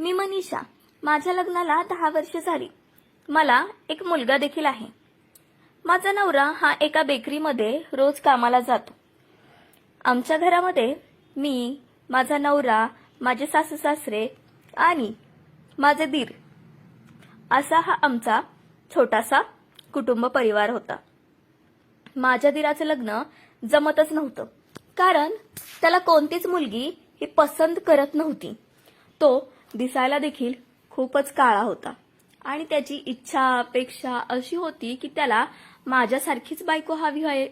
मी मनीषा. माझ्या लग्नाला दहा वर्ष झाली. मला एक मुलगा देखील आहे. माझा नवरा हा एका बेकरीमध्ये रोज कामाला जातो. आमच्या घरामध्ये मी माझा नवरा माझे सासू सासरे आणि माझे दीर. असा हा आमचा छोटासा कुटुंब परिवार होता. माझ्या दीराचं लग्न जमतच नव्हतं. कारण त्याला कोणतीच मुलगी ही पसंत करत नव्हती. तो दिसायला देखील खूपच काळा होता. आणि त्याची इच्छा अपेक्षा अशी होती की त्याला माझ्यासारखीच बायको हवी आहे.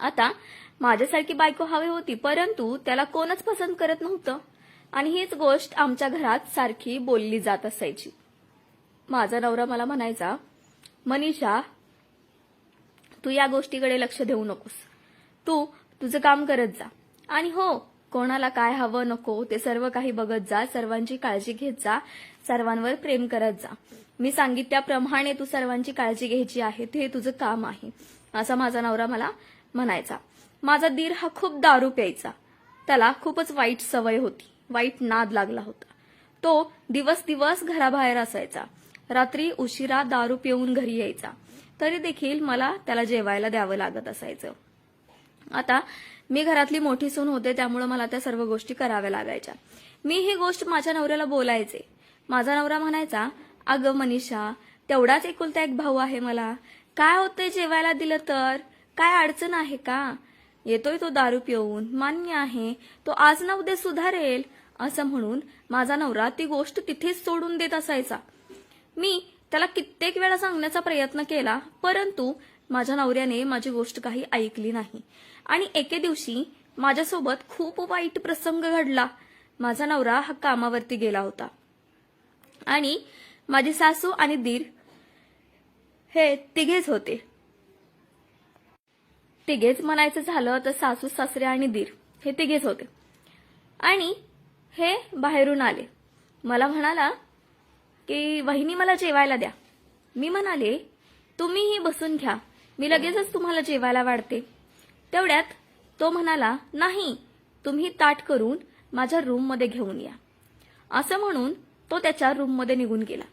आता माझ्यासारखी बायको हवी होती परंतु त्याला कोणच पसंत करत नव्हतं. आणि हीच गोष्ट आमच्या घरात सारखी बोलली जात असायची. माझा नवरा मला म्हणायचा मनीषा तू या गोष्टीकडे लक्ष देऊ नकोस. तू तुझं काम करत जा. आणि हो कोणाला काय हवं नको ते सर्व काही बघत जा सर्वांची काळजी घेत जा सर्वांवर प्रेम करत जा. मी सांगितल्याप्रमाणे तू सर्वांची काळजी घ्यायची आहे ते तुझं काम आहे. असा माझा नवरा मला म्हणायचा. माझा दीर हा खूप दारू प्यायचा. त्याला खूपच वाईट सवय होती. वाईट नाद लागला होता. तो दिवस दिवस घराबाहेर असायचा. रात्री उशिरा दारू पिऊन घरी यायचा. तरी देखील मला त्याला जेवायला द्यावं लागत असायचं. आता मी घरातली मोठी सून होते त्यामुळे मला त्या सर्व गोष्टी कराव्या लागायच्या. मी ही गोष्ट माझ्या नवऱ्याला बोलायचे. माझा नवरा म्हणायचा अगं मनीषा तेवढाच एकुलता एक भाऊ आहे मला. काय होतंय जेवायला दिलं तर? काय अडचण आहे का? येतोय तो दारू पिऊन मान्य आहे. तो आज ना उद्या सुधारेल. असं म्हणून माझा नवरा ती गोष्ट तिथेच सोडून देत असायचा. मी त्याला कित्येक वेळा सांगण्याचा प्रयत्न केला परंतु माझ्या नवऱ्याने माझी गोष्ट काही ऐकली नाही. आणि एके दिवशी माझ्यासोबत खूप वाईट प्रसंग घडला. माझा नवरा हा कामावरती गेला होता. आणि माझी सासू आणि दीर हे तिघेच होते. तिघेच म्हणायचं झालं तर सासू सासरे आणि दीर हे तिघेच होते. आणि हे बाहेरून आले. मला म्हणाला की वहिनी मला जेवायला द्या. मी म्हणाले तुम्हीही बसून घ्या. मी लगेचच तुम्हाला जेवायला वाढते. तेवढ्यात तो म्हणाला नाही तुम्ही ताट करून माझ्या रूममध्ये घेऊन या. असं म्हणून तो त्याच्या रूममध्ये निघून गेला.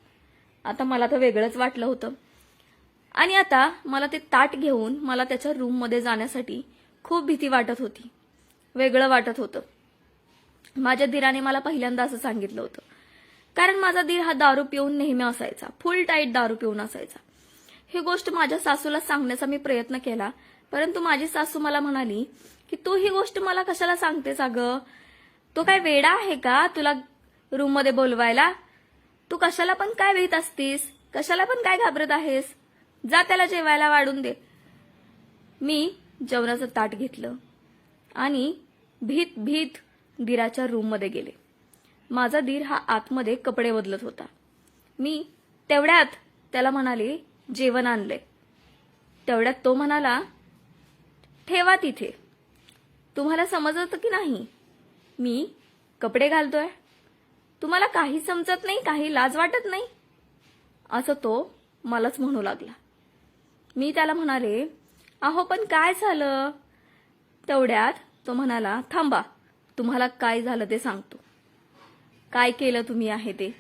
आता मला तर वेगळंच वाटलं होतं. आणि आता मला ते ताट घेऊन मला त्याच्या रूममध्ये जाण्यासाठी खूप भीती वाटत होती. वेगळं वाटत होतं. माझ्या धीराने मला पहिल्यांदा असं सांगितलं होतं. कारण माझा दीर हा दारू पिऊन नेहमी असायचा. फुल टाईट दारू पिऊन असायचा. ही गोष्ट माझ्या सासूला सांगण्याचा मी प्रयत्न केला. परंतु माझी सासू मला म्हणाली की तू ही गोष्ट मला कशाला सांगतेस अगं? तो काय वेडा आहे का तुला रूममध्ये बोलवायला? तू कशाला पण काय भीत असतीस? कशाला पण काय घाबरत आहेस? जा त्याला जेवायला वाढून दे. मी जेवणाचं ताट घेतलं आणि भीत भीत दीराच्या रूममध्ये गेले. माझा दीर हा आतमध्ये कपडे बदलत होता. मी तेवढ्यात त्याला म्हणाले जेवण आणलंय. तेवढ्यात तो म्हणाला ठेवा तिथे. तुम्हाला समजत की नाही? मी कपडे घालतोय. तुम्हाला काही समजत नाही काही लाज वाटत नाही. असं तो मलाच म्हणू लागला. मी त्याला म्हणाले अहो पण काय झालं? तेवढ्यात तो म्हणाला थांबा तुम्हाला काय झालं ते सांगतो. काय केलं तुम्ही आहे ते?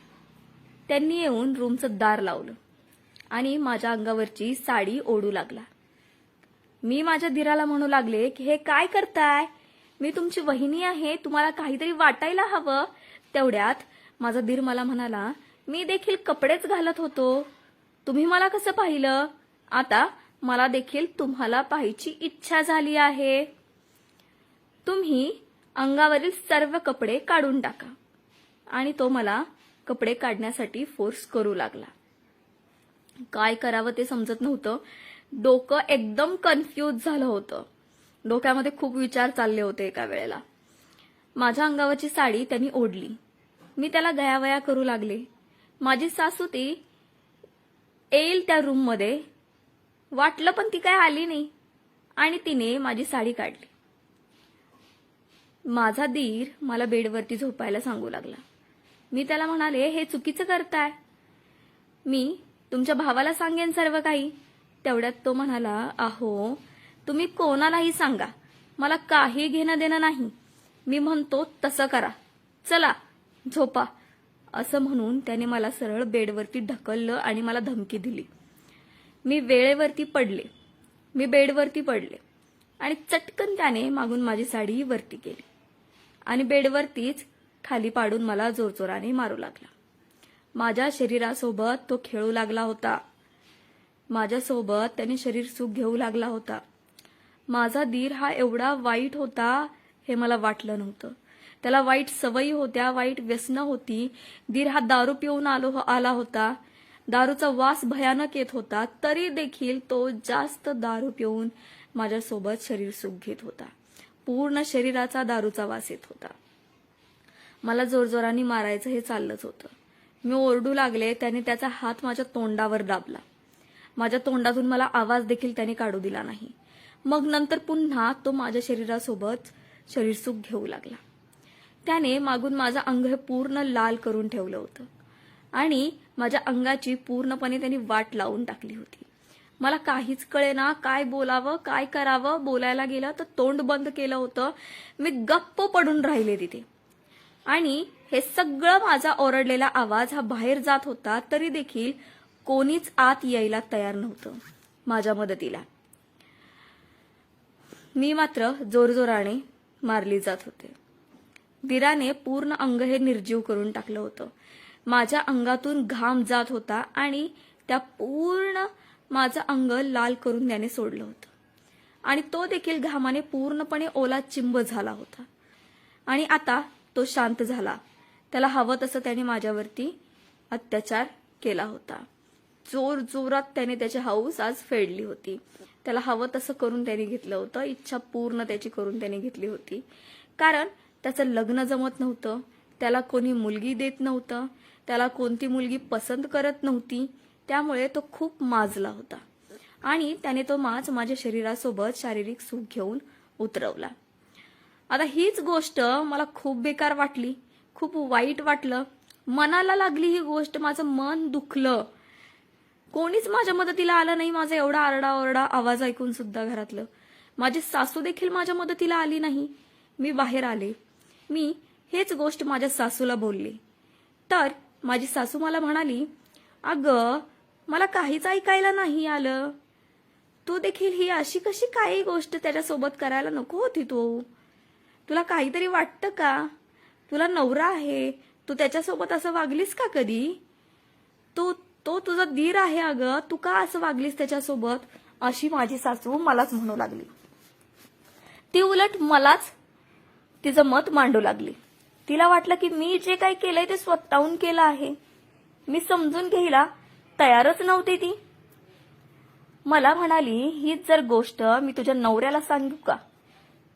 त्यांनी येऊन रूमचं दार लावलं. आणि माझ्या अंगावरची साडी ओढू लागला. मी माझ्या धीराला म्हणू लागले की हे काय करताय? मी तुमची वहिनी आहे तुम्हाला काहीतरी वाटायला हवं. तेवढ्यात माझा धीर मला म्हणाला मी देखील कपडेच घालत होतो. तुम्ही मला कसं पाहिलं? आता मला देखील तुम्हाला पाहायची इच्छा झाली आहे. तुम्ही अंगावरील सर्व कपडे काढून टाका. आणि तो मला कपडे काढण्यासाठी फोर्स करू लागला. काय करावं ते समजत नव्हतं. डोकं एकदम कन्फ्यूज झालं होतं. डोक्यामध्ये खूप विचार चालले होते एका वेळेला. माझ्या अंगावरची साडी त्यांनी ओढली. मी त्याला गयावया करू लागले. माझी सासू ती येईल त्या रूममध्ये वाटलं पण ती काय आली नाही. आणि तिने माझी साडी काढली. माझा दीर मला बेडवरती झोपायला सांगू लागला. मी त्याला म्हणाले हे चुकीचं करताय. मी तुमच्या भावाला सांगेन सर्व काही. तेवढ्यात तो म्हणाला अहो तुम्ही कोणालाही सांगा. मला काही घेणं देणं नाही. मी म्हणतो तसं करा. चला झोपा. असं म्हणून त्याने मला सरळ बेडवरती ढकललं आणि मला धमकी दिली. मी वेळेवरती पडले. मी बेडवरती पडले. आणि चटकन त्याने मागून माझी साडी वरती केली. आणि बेडवरतीच खाली पाडून मला जोरजोराने मारू लागला. माझ्या शरीरासोबत तो खेळू लागला होता. माझ्यासोबत त्याने शरीर सुख घेऊ लागला होता. माझा दीर हा एवढा वाईट होता हे मला वाटलं नव्हतं. त्याला वाईट सवयी होत्या वाईट व्यसनं होती. दीर हा दारू पिऊन आलो हो- आला होता. दारूचा वास भयानक येत होता. तरी देखील तो जास्त दारू पिऊन माझ्यासोबत शरीर सुख घेत होता. पूर्ण शरीराचा दारूचा वास येत होता. मला जोरजोराने मारायचं हे चाललंच होतं. मी ओरडू लागले त्याने त्याचा हात माझ्या तोंडावर दाबला. माझ्या तोंडातून मला आवाज देखील त्याने काढू दिला नाही. मग नंतर पुन्हा तो माझ्या शरीरासोबत शरीर सुख घेऊ लागला. त्याने मागून माझं अंग हे पूर्ण लाल करून ठेवलं होतं. आणि माझ्या अंगाची पूर्णपणे त्यांनी वाट लावून टाकली होती. मला काहीच कळेना काय बोलावं काय करावं बोलायला गेलं तर तोंड बंद केलं होतं. मी गप्प पडून राहिले तिथे. आणि हे सगळं माझा ओरडलेला आवाज हा बाहेर जात होता तरी देखील कोणीच आत यायला तयार नव्हतं माझ्या मदतीला. मी मात्र जोरजोराने मारली जात होते. वीराने पूर्ण अंग हे निर्जीव करून टाकलं होतं. माझ्या अंगातून घाम जात होता आणि त्या पूर्ण माझं अंग लाल करून त्याने सोडलं होतं. आणि तो देखील घामाने पूर्णपणे ओला चिंब झाला होता. आणि आता तो शांत झाला. त्याला हवं तसं त्याने माझ्यावरती अत्याचार केला होता. जोर जोरात त्याने त्याची हाऊस आज फेडली होती. त्याला हवं तसं करून त्याने घेतलं होतं. इच्छा पूर्ण त्याची करून त्याने घेतली होती. कारण त्याचं लग्न जमत नव्हतं. त्याला कोणी मुलगी देत नव्हतं. त्याला कोणती मुलगी पसंत करत नव्हती. त्यामुळे तो खूप माजला होता. आणि त्याने तो माज माझ्या शरीरासोबत शारीरिक सुख घेऊन उतरवला. आता हीच गोष्ट मला खूप बेकार वाटली. खूप वाईट वाटलं. मनाला लागली ही गोष्ट माझं मन दुखलं. कोणीच माझ्या मदतीला आलं नाही माझा एवढा आरडाओरडा आवाज ऐकून सुद्धा घरातलं. माझी सासू देखील माझ्या मदतीला आली नाही. मी बाहेर आले. मी हेच गोष्ट माझ्या सासूला बोलली. तर माझी सासू मला म्हणाली अगं मला काहीच ऐकायला नाही आलं. तू देखील ही अशी कशी काही गोष्ट त्याच्यासोबत करायला नको होती तू? तुला काहीतरी वाटतं का? तुला नवरा आहे तू त्याच्यासोबत असं वागलीस का कधी? तू तो तुझा धीर आहे अगं. तू का असं वागलीस त्याच्यासोबत? अशी माझी सासू मलाच म्हणू लागली. ती उलट मलाच तिचं मत मांडू लागली. तिला वाटलं की मी जे काही केलंय ते स्वतःहून केलं आहे. मी समजून घ्यायला तयारच नव्हती ती. मला म्हणाली हीच जर गोष्ट मी तुझ्या नवऱ्याला सांगू का?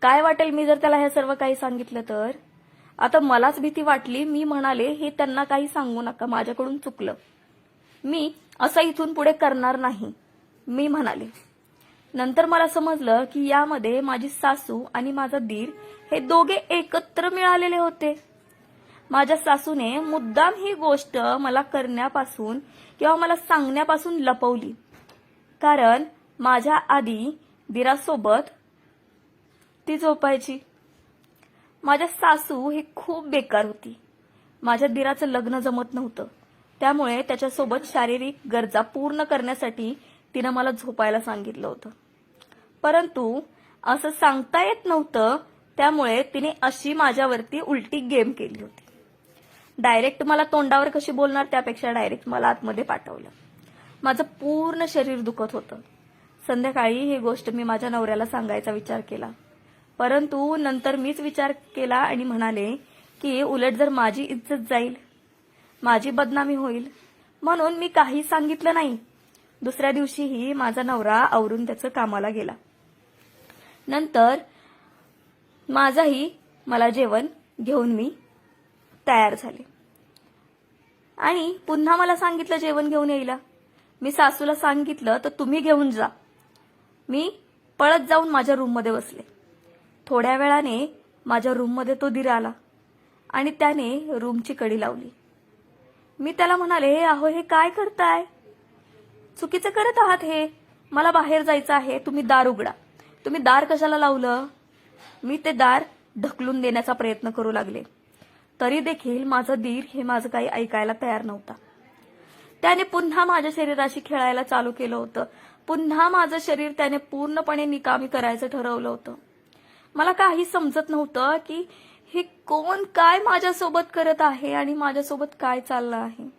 काय वाटेल मी जर त्याला हे सर्व काही सांगितलं तर? आता मलाच भीती वाटली मी म्हणाले हे त्यांना काही सांगू नका माझ्याकडून चुकलं. मी असं इथून पुढे करणार नाही मी म्हणाले. नंतर मला समजलं की यामध्ये माझी सासू आणि माझा दीर हे दोघे एकत्र मिळालेले होते. माझ्या सासूने मुद्दाम ही गोष्ट मला करण्यापासून किंवा मला सांगण्यापासून लपवली. कारण माझ्या आधी दिरासोबत ती झोपायची. माझ्या सासू ही खूप बेकार होती. माझ्या दिराचं लग्न जमत नव्हतं. त्यामुळे त्याच्यासोबत शारीरिक गरजा पूर्ण करण्यासाठी तिनं मला झोपायला सांगितलं होतं. परंतु असं सांगता येत नव्हतं त्यामुळे तिने अशी माझ्यावरती उलटी गेम केली होती. डायरेक्ट मला तोंडावर कशी बोलणार त्यापेक्षा डायरेक्ट मला आतमध्ये पाठवलं. माझं पूर्ण शरीर दुखत होतं. संध्याकाळी ही गोष्ट मी माझ्या नवऱ्याला सांगायचा विचार केला. परंतु नंतर मीच विचार केला आणि म्हणाले की उलट जर माझी इज्जत जाईल माझी बदनामी होईल म्हणून मी काही सांगितलं नाही. दुसऱ्या दिवशीही माझा नवरा आवरून त्याचं कामाला गेला. नंतर माझाही मला जेवण घेऊन मी तयार झाले. आणि पुन्हा मला सांगितलं जेवण घेऊन यायला. मी सासूला सांगितलं तर तुम्ही घेऊन जा. मी पळत जाऊन माझ्या रूममध्ये बसले. थोड्या वेळाने माझ्या रूममध्ये तो दिरा आला आणि त्याने रूमची कडी लावली. मी त्याला म्हणाले अहो हे काय करताय? चुकीचं करत आहात हे? मला बाहेर जायचं आहे तुम्ही दार उघडा. तुम्ही दार कशाला लावलं? मी ते दार ढकलून देण्याचा प्रयत्न करू लागले. तरी देखील माझं दीर हे माझं काही ऐकायला तयार नव्हता. त्याने पुन्हा माझ्या शरीराशी खेळायला चालू केलं होतं. पुन्हा माझं शरीर त्याने पूर्णपणे निकामी करायचं ठरवलं होतं. मला काही समजत नव्हतं की हे कोण काय माझ्यासोबत करत आहे आणि माझ्यासोबत काय चाललं आहे.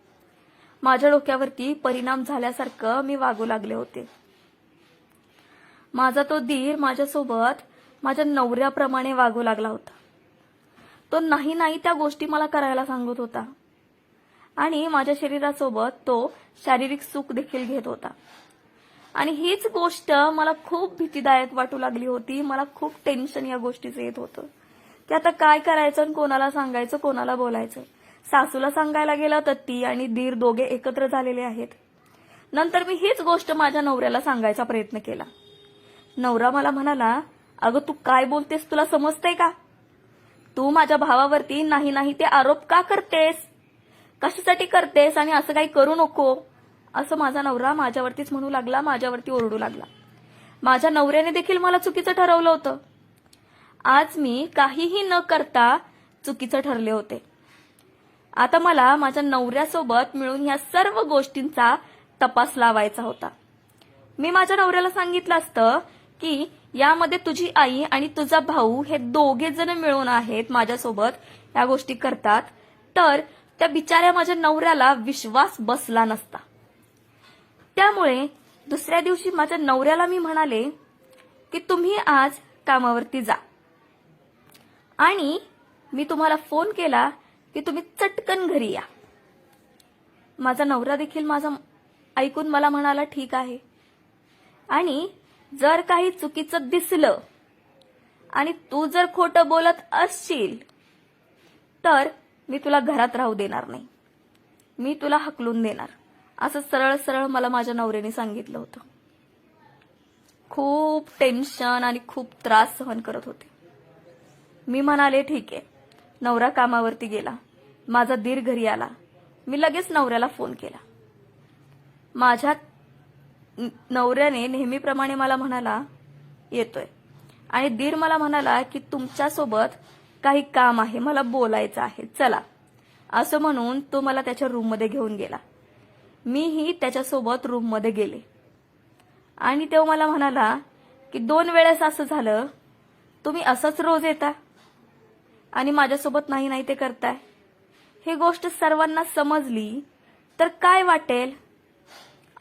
माझ्या डोक्यावरती परिणाम झाल्यासारखं मी वागू लागले होते. माझा तो दीर माझ्यासोबत माझ्या नवऱ्याप्रमाणे वागू लागला होता. तो नाही नाही त्या गोष्टी मला करायला सांगत होता. आणि माझ्या शरीरासोबत तो शारीरिक सुख देखील घेत होता. आणि हीच गोष्ट मला खूप भीतीदायक वाटू लागली होती. मला खूप टेन्शन या गोष्टीचं येत होतं. की आता काय करायचं आणि कोणाला सांगायचं कोणाला बोलायचं? सासूला सांगायला गेलं तर ती आणि दीर दोघे एकत्र झालेले आहेत. नंतर मी हीच गोष्ट माझ्या नवऱ्याला सांगायचा प्रयत्न केला. नवरा मला म्हणाला अगं तू काय बोलतेस? तुला समजतंय का? तू माझ्या भावावरती नाही नाही ते आरोप का करतेस? कशासाठी करतेस? आणि असं काही करू नको. असं माझा नवरा माझ्यावरतीच म्हणू लागला माझ्यावरती ओरडू लागला. माझ्या नवऱ्याने देखील मला चुकीचं ठरवलं होतं. आज मी काहीही न करता चुकीचं ठरले होते. आता मला माझ्या नवऱ्यासोबत मिळून ह्या सर्व गोष्टींचा तपास लावायचा होता. मी माझ्या नवऱ्याला सांगितलं असतं की यामध्ये तुझी आई आणि तुझा भाऊ हे दोघे जण मिळून आहेत माझ्यासोबत या गोष्टी करतात. तर त्या बिचाऱ्या माझ्या नवऱ्याला विश्वास बसला नसता. त्यामुळे दुसऱ्या दिवशी माझ्या नवऱ्याला मी म्हणाले की तुम्ही आज कामावरती जा. आणि मी तुम्हाला फोन केला की तुम्ही चटकन घरी या. माझा नवरा देखील माझा ऐकून मला म्हणाला ठीक आहे. आणि जर काही चुकीचं दिसलं आणि तू जर खोटं बोलत असशील तर मी तुला घरात राहू देणार नाही. मी तुला हकलून देणार. असं सरळ सरळ मला माझ्या नवऱ्याने सांगितलं होतं. खूप टेन्शन आणि खूप त्रास सहन करत होते. मी म्हणाले ठीक आहे. नवरा कामावरती गेला. माझा दीर घरी आला. मी लगेच नवऱ्याला फोन केला. माझ्या नवऱ्याने नेहमीप्रमाणे मला म्हणाला येतोय. आणि दीर मला म्हणाला की तुमच्यासोबत काही काम आहे. मला बोलायचं आहे. चला. असं म्हणून तो मला त्याच्या रूममध्ये घेऊन गेला. मीही त्याच्यासोबत रूममध्ये गेले. आणि तो मला म्हणाला की दोन वेळेस असं झालं तुम्ही असंच रोज येता आणि माझ्यासोबत नाही नाही ते करताय. ही गोष्ट सर्वांना समजली तर काय वाटेल?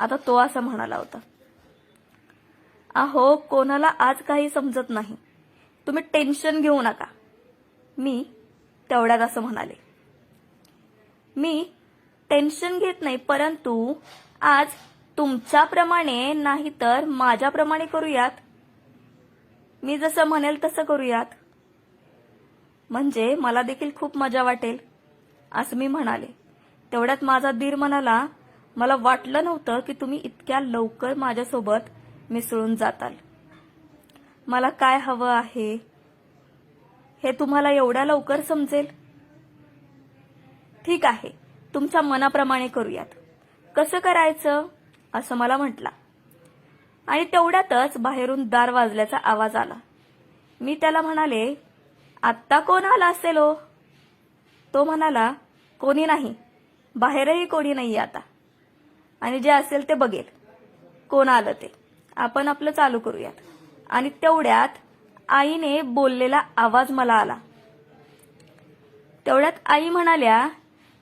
आता तो असं म्हणाला होता. अहो कोणाला आज काही समजत नाही. तुम्ही टेन्शन घेऊ नका. मी तेवढ्यात असं म्हणाले. मी टेन्शन घेत नाही परंतु आज तुमच्याप्रमाणे नाही तर माझ्याप्रमाणे करूयात. मी जसं म्हणेल तसं करूयात. म्हणजे मला देखील खूप मजा वाटेल असं मी म्हणाले. तेवढ्यात माझा दीर म्हणाला मला वाटलं नव्हतं की तुम्ही इतक्या लवकर माझ्यासोबत मिसळून जाताल. मला काय हवं आहे? हे तुम्हाला एवढ्या लवकर समजेल? ठीक आहे. तुमच्या मनाप्रमाणे करूयात. कसं करायचं? असं मला म्हटला. आणि तेवढ्यातच बाहेरून दार वाजल्याचा आवाज आला. मी त्याला म्हणाले आत्ता कोण आला असेल हो? तो म्हणाला कोणी नाही. बाहेरही कोणी नाही आता. आणि जे असेल ते बघेल. कोण आलं ते. आपण आपलं चालू करूयात. आणि तेवढ्यात आईने बोललेला आवाज मला आला. तेवढ्यात आई म्हणाल्या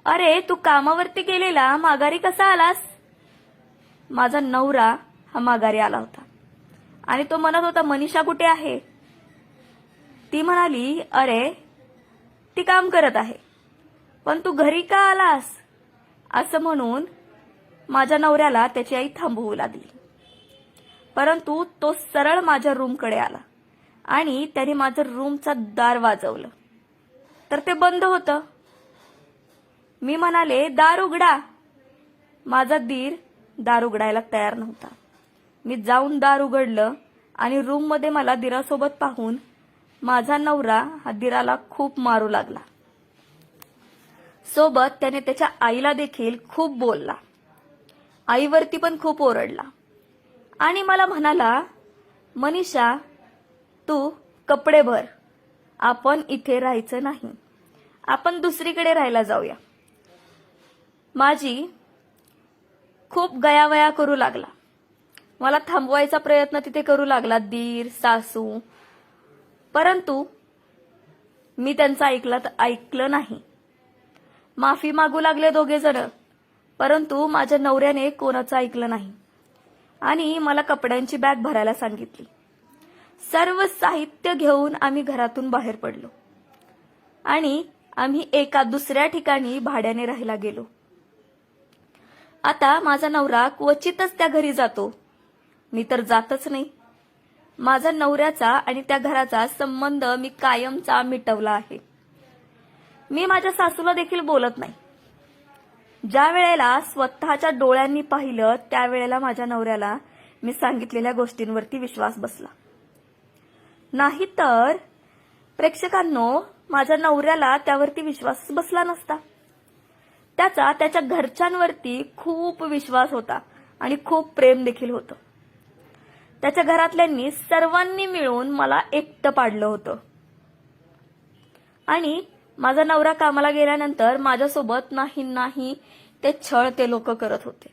अरे तू कामावरती गेलेला माघारी कसा आलास? माझा नवरा हा माघारी आला होता. आणि तो म्हणत होता मनीषा कुठे आहे? ती म्हणाली अरे ती काम करत आहे. पण तू घरी का आलास? असं म्हणून माझ्या नवऱ्याला त्याची आई थांबवू लागली. परंतु तो सरळ माझ्या रूमकडे आला आणि त्याने माझं रूमचा दार वाजवलं. तर ते बंद होतं. मी म्हणाले दार उघडा. माझा दीर दार उघडायला तयार नव्हता. मी जाऊन दार उघडलं आणि रूममध्ये मला दिरासोबत पाहून माझा नवरा हा दिराला खूप मारू लागला. सोबत त्याने त्याच्या आईला देखील खूप बोलला. आईवरती पण खूप ओरडला. आणि मला म्हणाला मनीषा तू कपडे भर. आपण इथे राहायचं नाही. आपण दुसरीकडे राहायला जाऊया. माझी खूप गयावया करू लागला. मला थांबवायचा प्रयत्न तिथे करू लागला दीर सासू. परंतु मी त्यांचं ऐकलं ऐकलं नाही. माफी मागू लागले दोघे जण परंतु माझ्या नवऱ्याने कोणाचं ऐकलं नाही. आणि मला कपड्यांची बॅग भरायला सांगितली. सर्व साहित्य घेऊन आम्ही घरातून बाहेर पडलो. आणि आम्ही एका दुसऱ्या ठिकाणी भाड्याने राहायला गेलो. आता माझा नवरा क्वचितच त्या घरी जातो. मी तर जातच नाही. माझा नवऱ्याचा आणि त्या घराचा संबंध मी कायमचा मिटवला आहे. मी माझ्या सासूला देखील बोलत नाही. ज्या वेळेला स्वतःच्या डोळ्यांनी पाहिलं त्यावेळेला माझ्या नवऱ्याला मी सांगितलेल्या गोष्टींवरती विश्वास बसला. नाहीतर प्रेक्षकांनो माझ्या नवऱ्याला त्यावरती विश्वास बसला नसता. त्याचा त्याच्या घरच्यांवरती खूप विश्वास होता आणि खूप प्रेम देखील होतं. त्याच्या घरातल्यांनी सर्वांनी मिळून मला एकटं पाडलं होतं. आणि माझा नवरा कामाला गेल्यानंतर माझ्यासोबत नाही नाही ते छळ ते लोक करत होते.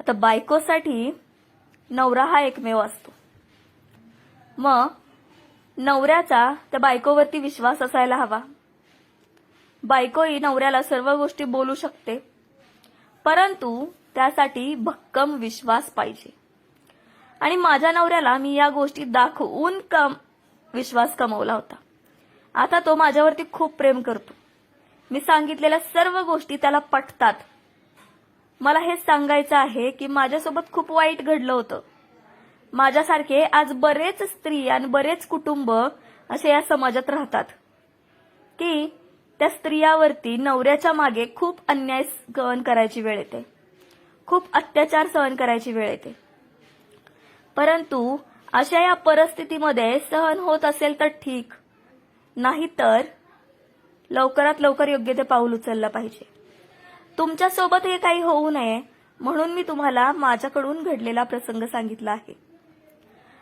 आता बायकोसाठी नवरा हा एकमेव असतो. मग नवऱ्याचा त्या बायकोवरती विश्वास असायला हवा. बायकोही नवऱ्याला सर्व गोष्टी बोलू शकते. परंतु त्यासाठी भक्कम विश्वास पाहिजे. आणि माझ्या नवऱ्याला मी या गोष्टी दाखवून कम विश्वास कमवला होता. आता तो माझ्यावरती खूप प्रेम करतो. मी सांगितलेल्या सर्व गोष्टी त्याला पटतात. मला हे सांगायचं आहे की माझ्यासोबत खूप वाईट घडलं होतं. माझ्यासारखे आज बरेच स्त्री आणि बरेच कुटुंब असे या समाजात राहतात. की त्या स्त्रियावरती नवऱ्याच्या मागे खूप अन्याय सहन करायची वेळ येते. खूप अत्याचार सहन करायची वेळ येते. परंतु अशा या परिस्थितीमध्ये सहन होत असेल तर ठीक. नाहीतर लवकरात लवकर योग्य ते पाऊल उचललं पाहिजे. तुमच्यासोबत हे काही होऊ नये म्हणून मी तुम्हाला माझ्याकडून घडलेला प्रसंग सांगितला आहे.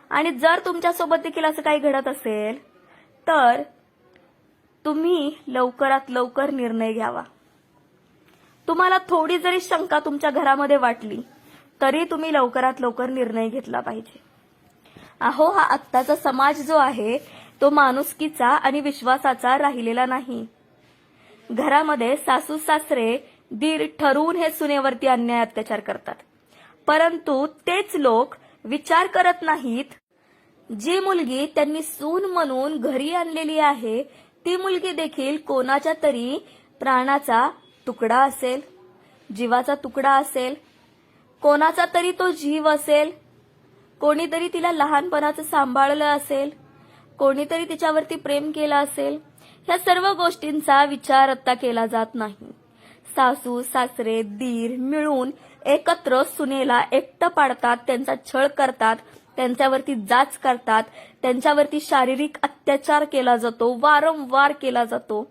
आणि जर तुमच्यासोबत देखील असं काही घडत असेल तर तुम्ही लवकरात लवकर निर्णय घ्यावा. तुम्हाला थोडी जरी शंका तुमच्या घरामध्ये वाटली तरी तुम्ही लवकरात लवकर निर्णय घेतला पाहिजे. अहो हा आत्ताचा समाज जो आहे तो माणुसकीचा आणि विश्वासाचा राहिलेला नाही. घरामध्ये सासू सासरे दीर ठरवून हे सुनेवरती अन्याय अत्याचार करतात. परंतु तेच लोक विचार करत नाहीत जी मुलगी त्यांनी सून म्हणून घरी आणलेली आहे ती मुलगी देखील कोणाच्या तरी प्राणाचा तुकडा असेल जीवाचा तुकडा असेल कोणाचा तरी तो जीव असेल कोणीतरी तिला लहानपणाचं सांभाळलं असेल कोणीतरी तिच्यावरती प्रेम केलं असेल ह्या सर्व गोष्टींचा विचार आता केला जात नाही. सासू सासरे दीर मिळून एकत्र सुनेला एकटं पाडतात त्यांचा छळ करतात त्यांच्यावरती जाच करतात त्यांच्यावरती शारीरिक अत्याचार केला जातो वारंवार केला जातो.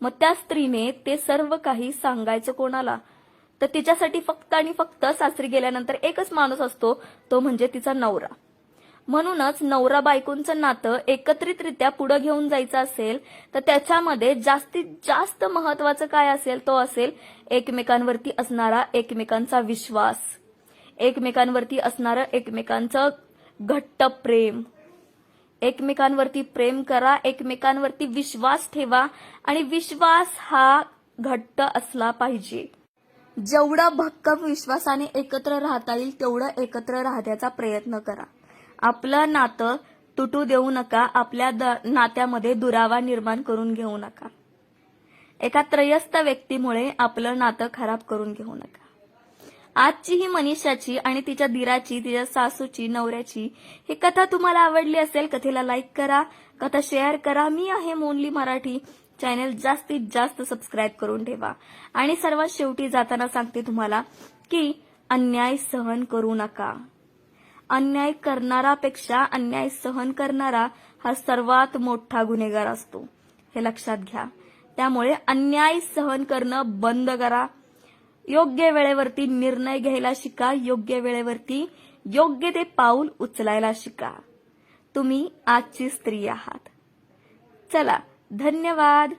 मग त्या स्त्रीने ते सर्व काही सांगायचं कोणाला? तर तिच्यासाठी फक्त आणि फक्त सासरी गेल्यानंतर एकच माणूस असतो तो म्हणजे तिचा नवरा. म्हणूनच नवरा बायकोंचं नातं एकत्रितरित्या पुढे घेऊन जायचं असेल तर त्याच्यामध्ये जास्तीत जास्त महत्वाचं काय असेल तो असेल एकमेकांवरती असणारा एकमेकांचा विश्वास. एकमेकांवरती असणारं एकमेकांचं घट्ट प्रेम. एकमेकांवरती प्रेम करा एकमेकांवरती विश्वास ठेवा आणि विश्वास हा घट्ट असला पाहिजे. जेवढा भक्कम विश्वासाने एकत्र राहता येईल तेवढं एकत्र राहण्याचा प्रयत्न करा. आपलं नातं तुटू देऊ नका आपल्या द- नात्यामध्ये दुरावा निर्माण करून घेऊ नका. एका त्रयस्थ व्यक्तीमुळे आपलं नातं खराब करून घेऊ नका. आजची ही मनीषाची आणि तिच्या दिराची तिच्या सासूची नवऱ्याची ही कथा तुम्हाला आवडली असेल कथेला लाईक करा कथा शेअर करा. मी आहे मोनली मराठी. चॅनेल जास्तीत जास्त सबस्क्राईब करून ठेवा. आणि सर्वात शेवटी जाताना सांगते तुम्हाला की अन्याय सहन करू नका. अन्याय करणारापेक्षा अन्याय सहन करणारा हा सर्वात मोठा गुन्हेगार असतो. हे लक्षात घ्या. त्यामुळे अन्याय सहन करणं बंद करा. योग्य वेळेवरती निर्णय घ्यायला शिका योग्य वेळेवरती योग्य ते पाऊल उचलायला शिका. तुम्ही आजची स्त्री आहात. चला धन्यवाद.